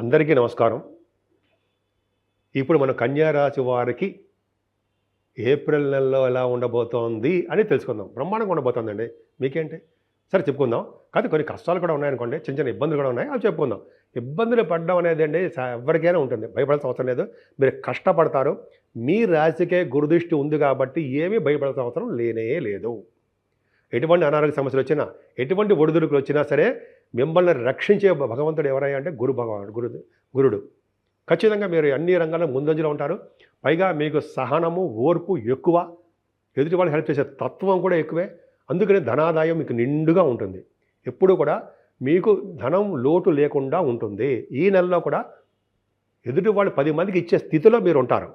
అందరికీ నమస్కారం. ఇప్పుడు మన కన్యారాశి వారికి ఏప్రిల్ నెలలో ఎలా ఉండబోతోంది అని తెలుసుకుందాం. బ్రహ్మాండంగా ఉండబోతోందండి. మీకేంటి? సరే చెప్పుకుందాం. కాదు కొన్ని కష్టాలు కూడా ఉన్నాయనుకోండి చిన్న చిన్న ఇబ్బందులు కూడా ఉన్నాయి అవి చెప్పుకుందాం. ఇబ్బందులు పడడం అనేది అండి ఎవరికైనా ఉంటుంది. భయపడాల్సిన అవసరం లేదు. మీరు కష్టపడతారు. మీ రాశికే గురుదృష్టి ఉంది కాబట్టి ఏమీ భయపడాల్సిన అవసరం లేనే లేదు. ఎటువంటి అనారోగ్య సమస్యలు వచ్చినా ఎటువంటి ఒడిదుడుకులు వచ్చినా సరే మిమ్మల్ని రక్షించే భగవంతుడు ఎవరై అంటే గురు భగవానుడు గురు గురుడు. ఖచ్చితంగా మీరు అన్ని రంగాల్లో ముందంజలో ఉంటారు. పైగా మీకు సహనము ఓర్పు ఎక్కువ. ఎదుటి వాళ్ళు హెల్ప్ చేసే తత్వం కూడా ఎక్కువే. అందుకని ధనాదాయం మీకు నిండుగా ఉంటుంది. ఎప్పుడు కూడా మీకు ధనం లోటు లేకుండా ఉంటుంది. ఈ నెలలో కూడా ఎదుటి వాళ్ళు పది మందికి ఇచ్చే స్థితిలో మీరు ఉంటారు.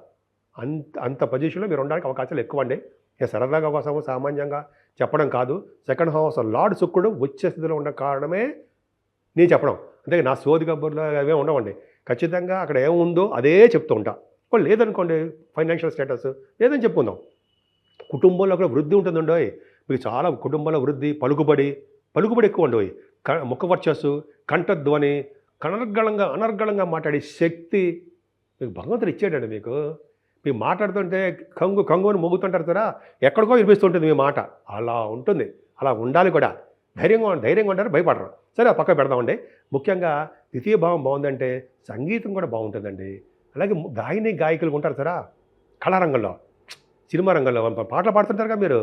అంత అంత పొజిషన్లో మీరు ఉండడానికి అవకాశాలు ఎక్కువ అండి నేను సరదాగా కోసము సామాన్యంగా చెప్పడం కాదు. సెకండ్ హౌస్ లార్డ్ శుక్రుడు వచ్చే స్థితిలో ఉన్న కారణమే నేను చెప్పడం. అంటే నా సోది కబుర్లు అవే ఉండవండి. ఖచ్చితంగా అక్కడ ఏముందో అదే చెప్తూ ఉంటా. వాళ్ళు లేదనుకోండి ఫైనాన్షియల్ స్టేటస్. లేదని చెప్పుకుందాం. కుటుంబంలో కూడా వృద్ధి ఉంటుందండో మీకు చాలా కుటుంబంలో వృద్ధి పలుకుబడి పలుకుబడి ఎక్కువ ఉండవు క ముఖ వర్చస్సు కంఠధ్వని కనర్గళంగా అనర్గళంగా మాట్లాడే శక్తి మీకు భగవంతుడు ఇచ్చాడండి మీకు. మీరు మాట్లాడుతుంటే కంగు కంగు అని మోగుతుంటారు కదా ఎక్కడికో వినిపిస్తుంటుంది మీ మాట. అలా ఉంటుంది. అలా ఉండాలి కూడా. ధైర్యంగా ధైర్యంగా ఉంటారు భయపడరు. సరే ఆ పక్క పెడదామండి. ముఖ్యంగా ద్వితీయ భావం బాగుందంటే సంగీతం కూడా బాగుంటుందండి. అలాగే గాయని గాయకులు ఉంటారు సరా కళారంగంలో సినిమా రంగంలో పాటలు పాడుతుంటారు కదా మీరు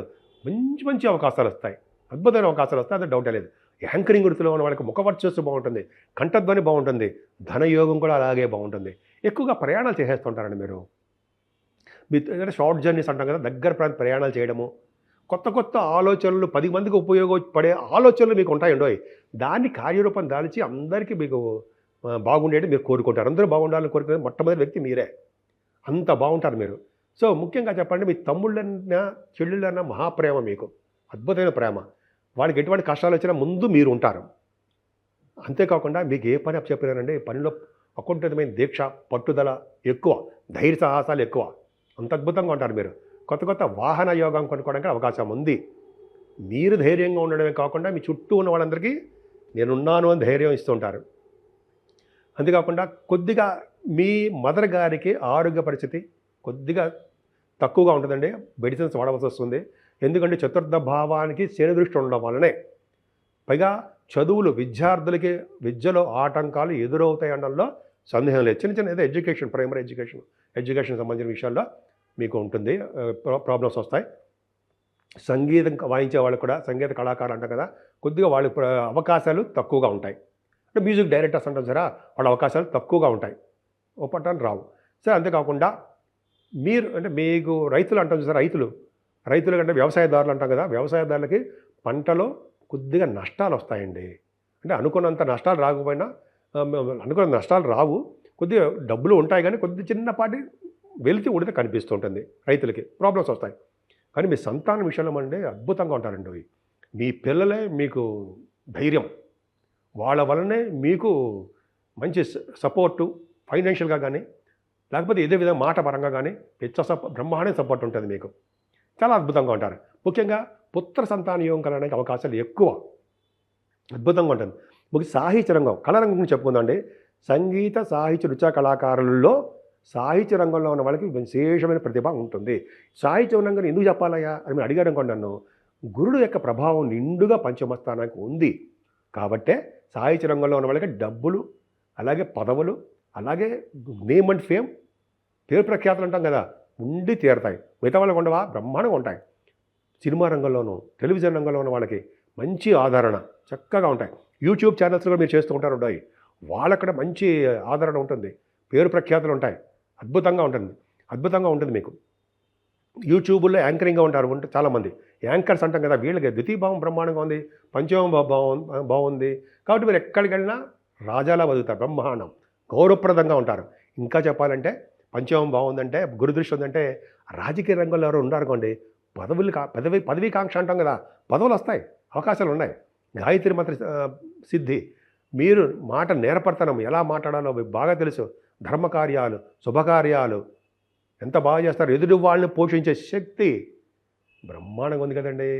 మంచి మంచి అవకాశాలు వస్తాయి. అద్భుతమైన అవకాశాలు వస్తాయి అది డౌట్ లేదు. యాంకరింగ్ వృత్తిలో ఉన్న వాళ్ళకి ముఖ వర్చస్సు బాగుంటుంది కంఠధ్వని బాగుంటుంది ధనయోగం కూడా అలాగే బాగుంటుంది. ఎక్కువగా ప్రయాణాలు చేసేస్తుంటారండి మీరు. మీ షార్ట్ జర్నీస్ అంటాం కదా దగ్గర ప్రాంత ప్రయాణాలు చేయడము కొత్త కొత్త ఆలోచనలు పది మందికి ఉపయోగపడే ఆలోచనలు మీకు ఉంటాయండో దాన్ని కార్యరూపం దాల్చి అందరికీ మీకు బాగుండేది మీరు కోరుకుంటారు. అందరూ బాగుండాలని కోరుకునే మొట్టమొదటి వ్యక్తి మీరే. అంత బాగుంటారు మీరు. సో ముఖ్యంగా చెప్పండి మీ తమ్ముళ్ళన్నా చెల్లెళ్ళన్నా మహాప్రేమ మీకు. అద్భుతమైన ప్రేమ. వాళ్ళకి ఎటువంటి కష్టాలు వచ్చినా ముందు మీరు ఉంటారు. అంతేకాకుండా మీకు ఏ పని చెప్పినారంటే పనిలో అకుంఠితమైన దీక్ష పట్టుదల ఎక్కువ ధైర్య సాహసాలు ఎక్కువ. అంత అద్భుతంగా ఉంటారు మీరు. కొత్త కొత్త వాహన యోగం కొనుక్కోవడానికి అవకాశం ఉంది. మీరు ధైర్యంగా ఉండడమే కాకుండా మీ చుట్టూ ఉన్న వాళ్ళందరికీ నేనున్నాను అని ధైర్యం ఇస్తుంటారు అంతేకాకుండా కొద్దిగా మీ మదర్ గారికి ఆరోగ్య పరిస్థితి కొద్దిగా తక్కువగా ఉంటుందండి. మెడిసిన్స్ వాడవలసి వస్తుంది. ఎందుకంటే చతుర్థ భావానికి శని దృష్టి ఉండడం వల్లనే. పైగా చదువులు విద్యార్థులకి విద్యలో ఆటంకాలు ఎదురవుతాయి అనడంలో సందేహం లేదు. చిన్న చిన్న ఏదో ఎడ్యుకేషన్ ప్రైమరీ ఎడ్యుకేషన్ ఎడ్యుకేషన్ సంబంధించిన విషయాల్లో మీకు ఉంటుంది ప్రాబ్లమ్స్ వస్తాయి. సంగీతం వాయించే వాళ్ళు కూడా సంగీత కళాకారులు అంటారు కదా కొద్దిగా వాళ్ళ అవకాశాలు తక్కువగా ఉంటాయి. అంటే మ్యూజిక్ డైరెక్టర్స్ అంటాం సరే వాళ్ళ అవకాశాలు తక్కువగా ఉంటాయి. ఒప్పటానికి రావు. సరే అంతేకాకుండా మీరు అంటే మీకు రైతులు అంటాం సార్ రైతులు. రైతులు కంటే వ్యవసాయదారులు అంటాం కదా వ్యవసాయదారులకి పంటలో కొద్దిగా నష్టాలు వస్తాయండి. అంటే అనుకున్నంత నష్టాలు రాకపోయినా అనుకున్న నష్టాలు రావు. కొద్దిగా డబ్బులు ఉంటాయి కానీ కొద్ది చిన్నపాటి వెలితి ఉడితే కనిపిస్తుంటుంది రైతులకి. ప్రాబ్లమ్స్ వస్తాయి. కానీ మీ సంతానం విషయంలో అంటే అద్భుతంగా ఉంటారండి మీ పిల్లలే మీకు ధైర్యం. వాళ్ళ వల్లనే మీకు మంచి సపోర్టు ఫైనాన్షియల్గా కానీ లేకపోతే ఏదో విధంగా మాట పరంగా కానీ పిచ్చ సపో బ్రహ్మాండ సపోర్ట్ ఉంటుంది మీకు. చాలా అద్భుతంగా ఉంటారు. ముఖ్యంగా పుత్ర సంతాన యోగం కలగడానికి అవకాశాలు ఎక్కువ. అద్భుతంగా ఉంటుంది. ముఖ్య సాహిత్య రంగం కళారంగం గురించి చెప్పుకుందండి సంగీత సాహిత్య రుచ కళాకారులలో సాహిత్య రంగంలో ఉన్న వాళ్ళకి విశేషమైన ప్రతిభ ఉంటుంది. సాహిత్య రంగం ఎందుకు చెప్పాలయ్యా అని మీరు అడిగారు అనుకోండి నన్ను. గురుడు యొక్క ప్రభావం నిండుగా పంచమస్థానానికి ఉంది. కాబట్టే సాహిత్య రంగంలో ఉన్న వాళ్ళకి డబ్బులు అలాగే పదవులు అలాగే నేమ్ అండ్ ఫేమ్ పేరు ప్రఖ్యాతులు అంటాం కదా ఉండి తీరతాయి. మిగతా వాళ్ళకి ఉండవా? బ్రహ్మాండంగా ఉంటాయి. సినిమా రంగంలోనూ టెలివిజన్ రంగంలో ఉన్న వాళ్ళకి మంచి ఆదరణ చక్కగా ఉంటాయి. యూట్యూబ్ ఛానల్స్లో మీరు చేస్తూ ఉంటారు. ఉంటాయి వాళ్ళక్కడ మంచి ఆదరణ ఉంటుంది. పేరు ప్రఖ్యాతులు ఉంటాయి. అద్భుతంగా ఉంటుంది. అద్భుతంగా ఉంటుంది మీకు. యూట్యూబ్లో యాంకరింగ్గా ఉంటారు ఉంటే చాలామంది యాంకర్స్ అంటాం కదా వీళ్ళకి ద్వితీయభావం బ్రహ్మాండంగా ఉంది పంచమ బా- బాగుంది బాగుంది కాబట్టి మీరు ఎక్కడికి వెళ్ళినా రాజాలా బతుకుతారు బ్రహ్మాండం. గౌరవప్రదంగా ఉంటారు. ఇంకా చెప్పాలంటే పంచమం బాగుందంటే గురుదృష్టి ఉందంటే రాజకీయ రంగంలో ఎవరు ఉన్నారనుకోండి పదవులు కా పదవి పదవీ కాంక్ష అంటాం కదా పదవులు వస్తాయి అవకాశాలు ఉన్నాయి. గాయత్రి మంత్ర సిద్ధి మీరు మాట నేర్పడతనం ఎలా మాట్లాడాలో బాగా తెలుసు. ధర్మకార్యాలు శుభకార్యాలు. ఎంత బాగా చేస్తారు. ఎదుటి వాళ్ళని పోషించే శక్తి బ్రహ్మాండంగా ఉంది కదండి.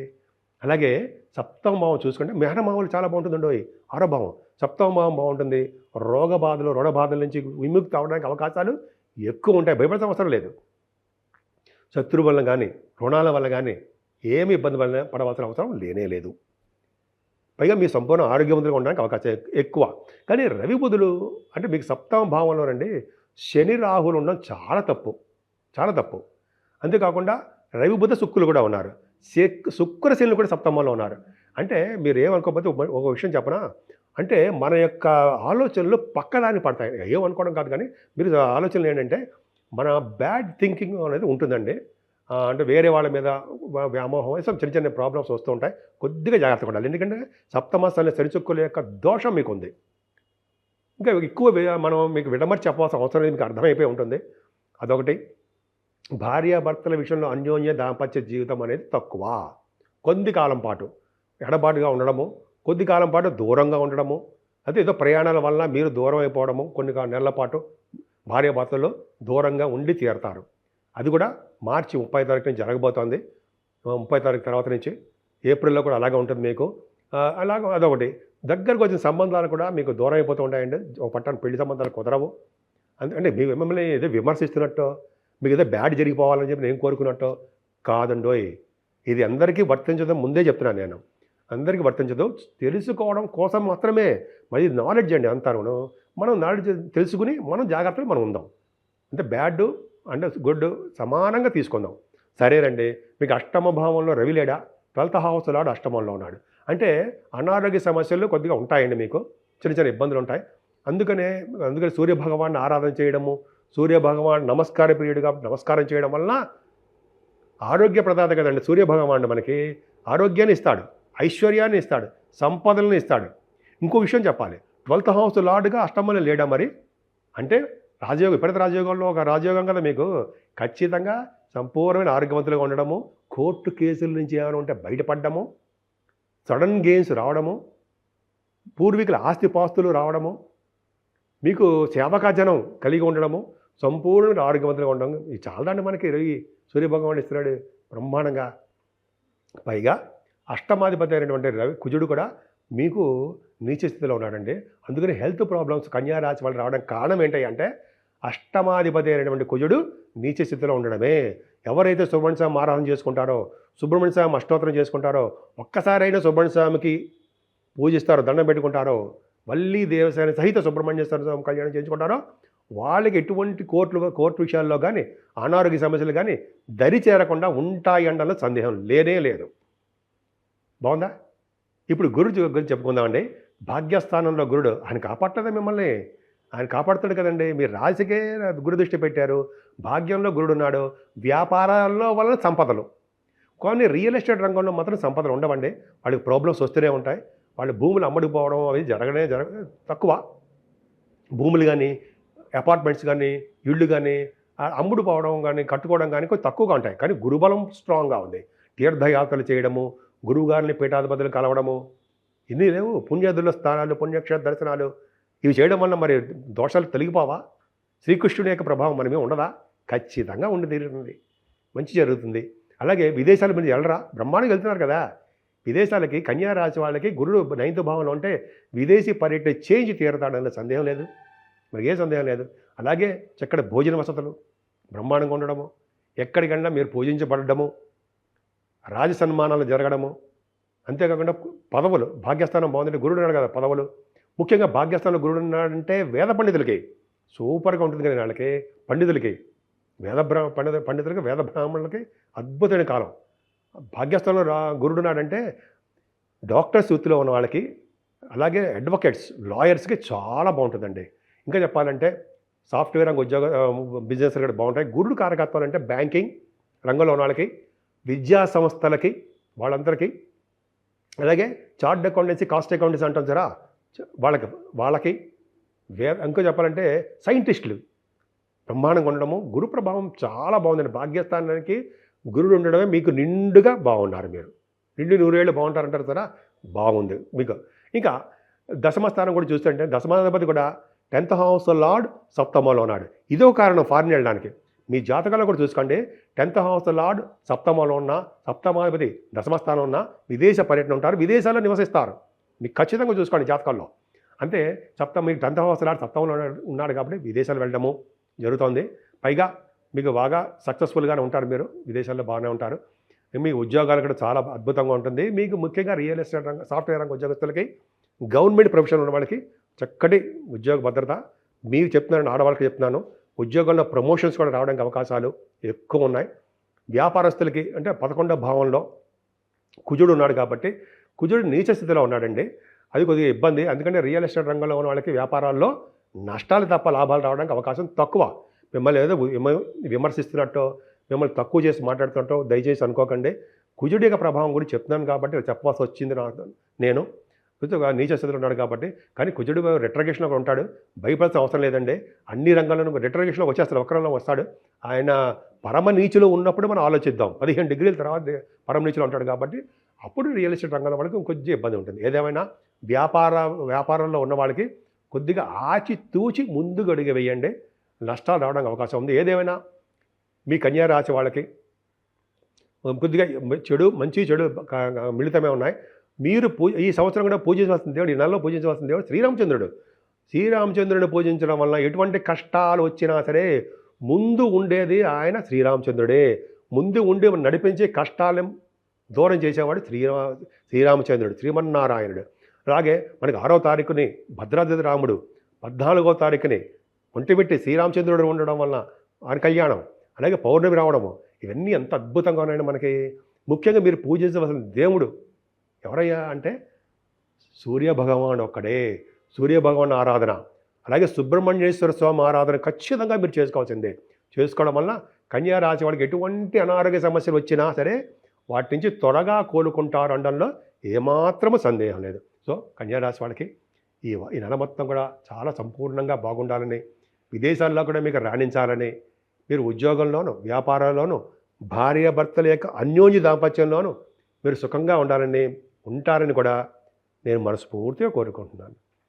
అలాగే సప్తమ భావం చూసుకుంటే మేనమావులు చాలా బాగుంటుందండి ఆరో భావం. సప్తమ భావం బాగుంటుంది. రోగ బాధలు రుణ బాధల నుంచి విముక్తి అవడానికి అవకాశాలు ఎక్కువ ఉంటాయి. భయపడతాం అవసరం లేదు. శత్రువు వల్ల కానీ రుణాల వల్ల కానీ ఏమి ఇబ్బంది వల్ల పడవలసిన అవసరం లేనే లేదు. పైగా మీ సంపూర్ణ ఆరోగ్యవంతులుగా ఉండడానికి అవకాశం ఎక్కువ. కానీ రవి బుధులు అంటే మీకు సప్తమ భావంలో రండి శని రాహులు ఉండడం చాలా తప్పు. చాలా తప్పు. అంతేకాకుండా రవి బుధ శుక్రులు కూడా ఉన్నారు. శుక్ర శనులు కూడా సప్తమంలో ఉన్నారు. అంటే మీరు ఏమనుకోకపోతే ఒక- విషయం చెప్పనా? అంటే మన యొక్క ఆలోచనలు పక్కదాన్ని పడతాయి. ఏమనుకోవడం కాదు కానీ మీరు ఆలోచనలు ఏంటంటే మన బ్యాడ్ థింకింగ్ అనేది ఉంటుందండి. అంటే వేరే వాళ్ళ మీద వ్యామోహం some చిన్న చిన్న ప్రాబ్లమ్స్ వస్తూ ఉంటాయి. కొద్దిగా జాగ్రత్తగా ఉండాలి. ఎందుకంటే సప్తమాసాల సరిచుక్కుల యొక్క దోషం మీకు ఉంది ఇంకా ఎక్కువ మనం మీకు విడమర్చి చెప్పాల్సిన అవసరం లేదు మీకు అర్థమైపోయి ఉంటుంది. అదొకటి. భార్యాభర్తల విషయంలో అన్యోన్య దాంపత్య జీవితం అనేది తక్కువ. కొద్ది కాలం పాటు ఎడబాటుగా ఉండడము కొద్ది కాలం పాటు దూరంగా ఉండడము అయితే ఏదో ప్రయాణాల వల్ల మీరు దూరం అయిపోవడము కొన్ని నెలల పాటు భార్యాభర్తలు దూరంగా ఉండి తీరతారు. అది కూడా మార్చి ముప్పై తారీఖు నుంచి జరగబోతోంది. ముప్పై తారీఖు తర్వాత నుంచి ఏప్రిల్లో కూడా అలాగే ఉంటుంది మీకు. అలాగ అదొకటి. దగ్గరకు వచ్చిన సంబంధాలు కూడా మీకు దూరం అయిపోతూ ఉంటాయండి. ఒక పట్టణ పెళ్ళి సంబంధాలు కుదరవు. అంటే మీ మిమ్మల్ని ఏదో విమర్శిస్తున్నట్టు మీకు ఏదో బ్యాడ్ జరిగిపోవాలని చెప్పి నేను కోరుకున్నట్టు కాదండోయ్ ఇది అందరికీ వర్తించదు ముందే చెప్తున్నాను నేను. అందరికీ వర్తించదు. తెలుసుకోవడం కోసం మాత్రమే. మరి నాలెడ్జ్ అండి అంతా మనం నాలెడ్జ్ తెలుసుకుని మనం జాగ్రత్తలు మనం ఉందాం. అంటే బ్యాడ్ అంటే గుడ్ సమానంగా తీసుకుందాం. సరేనండి మీకు అష్టమ భావంలో రవి లేడా? ట్వెల్త్ హౌస్ లాడు అష్టమంలో ఉన్నాడు. అంటే అనారోగ్య సమస్యలు కొద్దిగా ఉంటాయండి మీకు చిన్న చిన్న ఇబ్బందులు ఉంటాయి. అందుకనే అందుకని సూర్య భగవాన్ని ఆరాధన చేయడము సూర్య భగవాన్ నమస్కార ప్రియుడిగా నమస్కారం చేయడం వలన ఆరోగ్య ప్రదాత కదండి సూర్యభగవానుడు మనకి. ఆరోగ్యాన్ని ఇస్తాడు ఐశ్వర్యాన్ని ఇస్తాడు సంపదలను ఇస్తాడు. ఇంకో విషయం చెప్పాలి ట్వెల్త్ హౌస్ లార్డ్గా అష్టమంలో లేడా మరి? అంటే రాజయోగం ఇప్పటి రాజయోగంలో ఒక రాజయోగం కదా మీకు? ఖచ్చితంగా సంపూర్ణమైన ఆరోగ్యవంతులుగా ఉండడము కోర్టు కేసుల నుంచి ఏమైనా ఉంటే బయటపడ్డము సడన్ గెయిన్స్ రావడము పూర్వీకుల ఆస్తిపాస్తులు రావడము మీకు సేవకాజనం కలిగి ఉండడము సంపూర్ణమైన ఆరోగ్యవంతులుగా ఉండడం. ఇది చాలదండి మనకి ఈ సూర్యభగవాన్ ఇస్తున్నాడు బ్రహ్మాండంగా. పైగా అష్టమాధిపతి అయినటువంటి రవి కుజుడు కూడా మీకు నీచ స్థితిలో ఉన్నాడండి. అందుకని హెల్త్ ప్రాబ్లమ్స్ కన్యా రాశి వాళ్ళు రావడం కారణం ఏంటంటే అంటే అష్టమాధిపతి అయినటువంటి కుజుడు నీచ స్థితిలో ఉండడమే. ఎవరైతే సుబ్రహ్మణ్య స్వామి ఆరాధన చేసుకుంటారో సుబ్రహ్మణ్య స్వామి అష్టోత్తరం చేసుకుంటారో ఒక్కసారైనా సుబ్రహ్మణ్య స్వామికి పూజిస్తారో దండం పెట్టుకుంటారో మళ్ళీ దేవసేన సహిత సుబ్రహ్మణ్య స్వామి కళ్యాణం చేయించుకుంటారో వాళ్ళకి ఎటువంటి కోర్టులు కోర్టు విషయాల్లో కానీ అనారోగ్య సమస్యలు కానీ దరి చేరకుండా ఉంటాయండలో సందేహం లేనే లేదు. బాగుందా? ఇప్పుడు గురుడు గురించి చెప్పుకుందామండి. భాగ్యస్థానంలో గురుడు ఆయన కాపాడలేదా మిమ్మల్ని? ఆయన కాపాడుతాడు కదండి. మీరు రాశికే గురుదృష్టి పెట్టారు. భాగ్యంలో గురుడు ఉన్నాడు వ్యాపారాల్లో వలన సంపదలు. కొన్ని రియల్ ఎస్టేట్ రంగంలో మాత్రం సంపదలు ఉండవండి. వాళ్ళకి ప్రాబ్లమ్స్ వస్తూనే ఉంటాయి. వాళ్ళు భూములు అమ్మడిపోవడం అవి జరగనే జరగ తక్కువ. భూములు కానీ అపార్ట్మెంట్స్ కానీ ఇళ్ళు కానీ అమ్ముడు పోవడం కానీ కట్టుకోవడం కానీ కొంచెం తక్కువగా ఉంటాయి. కానీ గురుబలం స్ట్రాంగ్గా ఉంది. తీర్థయాత్రలు చేయడము గురువుగారిని పీఠాధిపతులు కలవడము ఇన్ని లేవు. పుణ్యదుల స్థానాలు పుణ్యక్షేత్ర దర్శనాలు ఇవి చేయడం వల్ల మరి దోషాలు తొలగిపోవా? శ్రీకృష్ణుని యొక్క ప్రభావం మనమే ఉండదా? ఖచ్చితంగా ఉండి తీరుతుంది. మంచి జరుగుతుంది. అలాగే విదేశాల మీద వెళ్ళరా బ్రహ్మాండంగా వెళ్తున్నారు కదా. విదేశాలకి కన్యారాశి వాళ్ళకి గురుడు నైన్త్ భావంలో ఉంటే విదేశీ పర్యటన చేంజ్ తీరతాడన్న సందేహం లేదు. మరి ఏ సందేహం లేదు? అలాగే చక్కటి భోజన వసతులు బ్రహ్మాండంగా ఉండడము ఎక్కడికన్నా మీరు పూజించబడము రాజ సన్మానాలు జరగడము అంతేకాకుండా పదవులు భాగ్యస్థానం బాగుందంటే గురుడు ఉన్నాడు కదా పదవులు. ముఖ్యంగా భాగ్యస్థానంలో గురుడు ఉన్నాడంటే వేద పండితులకి సూపర్గా ఉంటుంది కదా వాళ్ళకి పండితులకి. వేద బ్రా పండిత పండితులకి వేద బ్రాహ్మణులకి అద్భుతమైన కాలం. భాగ్యస్థానంలో రా గురుడున్నాడంటే డాక్టర్స్ వృత్తిలో ఉన్న వాళ్ళకి అలాగే అడ్వకేట్స్ లాయర్స్కి చాలా బాగుంటుందండి. ఇంకా చెప్పాలంటే సాఫ్ట్వేర్ రంగ ఉద్యోగ బిజినెస్ కూడా బాగుంటాయి. గురుడు కారకత్వాలు అంటే బ్యాంకింగ్ రంగంలో ఉన్న వాళ్ళకి విద్యా సంస్థలకి వాళ్ళందరికీ. అలాగే చార్ట్ అకౌంటెన్సీ కాస్ట్ అకౌంటెన్సీ అంటాం సరా వాళ్ళకి వాళ్ళకి వే ఇంకో చెప్పాలంటే సైంటిస్టులు బ్రహ్మాండంగా ఉండడము గురు ప్రభావం చాలా బాగుందండి. భాగ్యస్థానానికి గురుడు ఉండడమే మీకు నిండుగా బాగున్నారు మీరు. నిండు నూరేళ్ళు బాగుంటారంటారు కదా బాగుంది మీకు. ఇంకా దశమస్థానం కూడా చూస్తుంటే దశమాధిపతి కూడా టెన్త్ హౌస్ లార్డ్ సప్తమలో ఉన్నాడు. ఇదో కారణం ఫారిన్ వెళ్ళడానికి. మీ జాతకాల్లో కూడా చూసుకోండి. టెన్త్ హౌస్ లార్డ్ సప్తమలో ఉన్న సప్తమాధిపతి దశమస్థానం ఉన్న విదేశ పర్యటన ఉంటారు. విదేశాల్లో నివసిస్తారు. మీకు ఖచ్చితంగా చూసుకోండి జాతకాల్లో. అంటే సప్తం మీకు టెన్త్ సప్తంలో ఉన్నాడు- కాబట్టి విదేశాలు వెళ్ళడము జరుగుతోంది. పైగా మీకు బాగా సక్సెస్ఫుల్గానే ఉంటారు మీరు విదేశాల్లో బాగానే ఉంటారు. మీ ఉద్యోగాలు కూడా చాలా అద్భుతంగా ఉంటుంది. మీకు ముఖ్యంగా రియల్ ఎస్టేట్ రంగ సాఫ్ట్వేర్ రంగ ఉద్యోగస్తులకి గవర్నమెంట్ ప్రొఫెషన్ ఉన్న వాళ్ళకి చక్కటి ఉద్యోగ భద్రత. మీరు చెప్తున్నారని ఆడవాళ్ళకి చెప్తున్నాను. ఉద్యోగంలో ప్రమోషన్స్ కూడా రావడానికి అవకాశాలు ఎక్కువ ఉన్నాయి. వ్యాపారస్తులకి అంటే పదకొండవ భావంలో కుజుడు ఉన్నాడు కాబట్టి కుజుడు నీచ స్థితిలో ఉన్నాడండి. అది కొద్దిగా ఇబ్బంది. ఎందుకంటే రియల్ ఎస్టేట్ రంగంలో ఉన్న వాళ్ళకి వ్యాపారాల్లో నష్టాలు తప్ప లాభాలు రావడానికి అవకాశం తక్కువ. మిమ్మల్ని ఏదో విమర్శిస్తున్నట్టో మిమ్మల్ని తక్కువ చేసి మాట్లాడుతుంటో దయచేసి అనుకోకండి. కుజుడి యొక్క ప్రభావం గురించి చెప్తున్నాను కాబట్టి చెప్పాల్సి వచ్చింది నాకు నేను. నీచ స్థితిలో ఉన్నాడు కాబట్టి కానీ కుజుడు రెట్రగేషన్లో ఉంటాడు. భయపడాల్సిన అవసరం లేదండి. అన్ని రంగాల్లోనూ రిటర్గేషన్లో వచ్చేస్తాడు. వక్రంలో వస్తాడు. ఆయన పరమ నీచులో ఉన్నప్పుడు మనం ఆలోచిద్దాం. పదిహేను డిగ్రీల తర్వాత పరమ నీచులో ఉంటాడు కాబట్టి అప్పుడు రియల్ ఎస్టేట్ రంగంలో వాళ్ళకి కొంచెం ఇబ్బంది ఉంటుంది. ఏదేమైనా వ్యాపార వ్యాపారంలో ఉన్న వాళ్ళకి కొద్దిగా ఆచి తూచి ముందుకు అడుగు వేయండి. నష్టాలు రావడానికి అవకాశం ఉంది. ఏదేమైనా మీ కన్యా రాశి వాళ్ళకి కొద్దిగా చెడు మంచి చెడు మిళితమే ఉన్నాయి. మీరు పూ ఈ సంవత్సరం కూడా పూజించవలసిన దేవుడు ఈ నెలలో పూజించవలసిన దేవుడు శ్రీరామచంద్రుడు. శ్రీరామచంద్రుడిని పూజించడం వలన ఎటువంటి కష్టాలు వచ్చినా సరే ముందు ఉండేది ఆయన శ్రీరామచంద్రుడే. ముందు ఉండి నడిపించే కష్టాలు దూరం చేసేవాడు శ్రీరా శ్రీరామచంద్రుడు శ్రీమన్నారాయణుడు. అలాగే మనకి ఆరో తారీఖుని భద్రాద్రి రాముడు పద్నాలుగో తారీఖుని ఒంటిమిట్టి శ్రీరామచంద్రుడు ఉండడం వలన ఆయన కళ్యాణం అలాగే పౌర్ణమి రావడము ఇవన్నీ ఎంత అద్భుతంగా ఉన్నాయండి మనకి. ముఖ్యంగా మీరు పూజించవలసిన దేవుడు ఎవరయ్యా అంటే సూర్య భగవాన్ ఒక్కడే. సూర్య భగవాన్ ఆరాధన అలాగే సుబ్రహ్మణ్యేశ్వర స్వామి ఆరాధన ఖచ్చితంగా మీరు చేసుకోవాల్సిందే. చేసుకోవడం వల్ల కన్యా రాశి వాళ్ళకి ఎటువంటి అనారోగ్య సమస్యలు వచ్చినా సరే వాటి నుంచి త్వరగా కోలుకుంటారు అనడంలో ఏమాత్రము సందేహం లేదు. సో కన్యారాశి వాళ్ళకి ఈ ఈ నెల మొత్తం కూడా చాలా సంపూర్ణంగా బాగుండాలని విదేశాల్లో కూడా మీకు రాణించాలని మీరు ఉద్యోగంలోనూ వ్యాపారంలోనూ భార్యాభర్తల యొక్క అన్యోన్య దాంపత్యంలోనూ మీరు సుఖంగా ఉండాలని ఉంటారని కూడా నేను మనస్ఫూర్తిగా కోరుకుంటున్నాను.